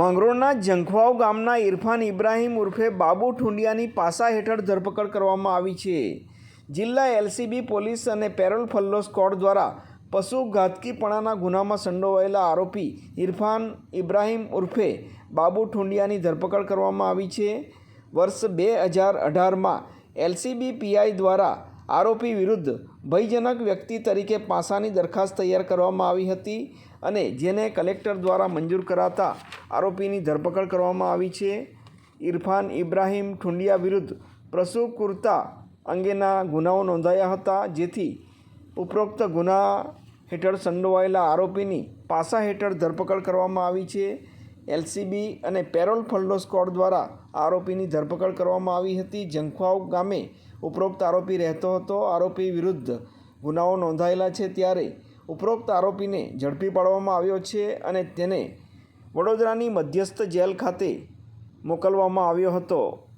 માંગરોળના જંખવાવ ગામના ઇરફાન ઇબ્રાહીમ ઉર્ફે બાબુ ઠુંડિયાની પાસા હેઠળ ધરપકડ કરવામાં આવી છે. જિલ્લા એલસીબી પોલીસ અને પેરોલ ફલ્લો સ્કોડ દ્વારા પશુ ઘાતકીપણાના ગુનામાં સંડોવાયેલા આરોપી ઇરફાન ઇબ્રાહીમ ઉર્ફે બાબુ ઠુંડિયાની ધરપકડ કરવામાં આવી છે. વર્ષ બે હજાર અઢારમાં એલસીબી પીઆઈ દ્વારા આરોપી વિરુદ્ધ ભયજનક વ્યક્તિ તરીકે પાસાની દરખાસ્ત તૈયાર કરવામાં આવી હતી અને જેને કલેક્ટર દ્વારા મંજૂર કરાતા આરોપીની ધરપકડ કરવામાં આવી છે. ઇરફાન ઇબ્રાહીમ ઠુંડિયા વિરુદ્ધ પ્રસુકુરતા અંગેના ગુનાઓ નોંધાયા હતા, જેથી ઉપરોક્ત ગુના હેઠળ સંડોવાયેલા આરોપીની પાસા હેઠળ ધરપકડ કરવામાં આવી છે. એલસીબી અને પેરોલ ફલ્ડો સ્કોડ દ્વારા આરોપીની ધરપકડ કરવામાં આવી હતી. જંખવાવ ગામે ઉપરોક્ત આરોપી રહેતો હતો. આરોપી વિરુદ્ધ ગુનાઓ નોંધાયેલા છે ત્યારે ઉપરોક્ત આરોપીને ઝડપી પાડવામાં આવ્યો છે અને તેને વડોદરાની મધ્યસ્થ જેલ ખાતે મોકલવામાં આવ્યો હતો.